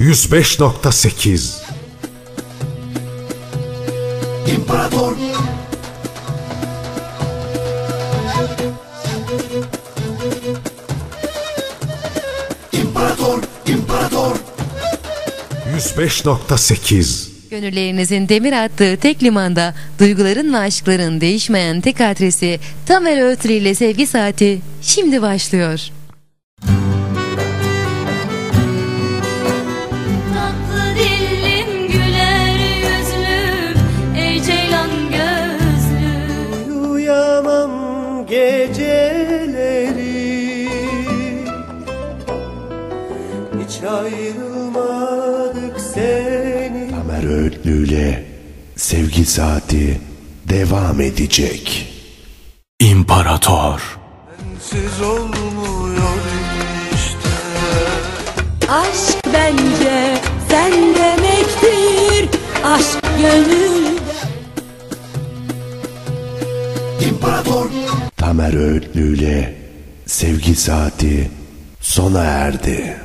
105.8 İmparator. İmparator İmparator. 105.8 Gönüllerinizin demir attığı tek limanda duyguların ve aşkların değişmeyen tek adresi Tamer Öğütülü ile Sevgi Saati şimdi başlıyor. Geceleri. Hiç ayrılmadık seni. Sevgi saati devam edecek. İmparator. Siz olmuyor işte. Aşk bence sen demektir. Aşk gönül. İmparator Tamer Öğütlü'yle sevgi saati sona erdi.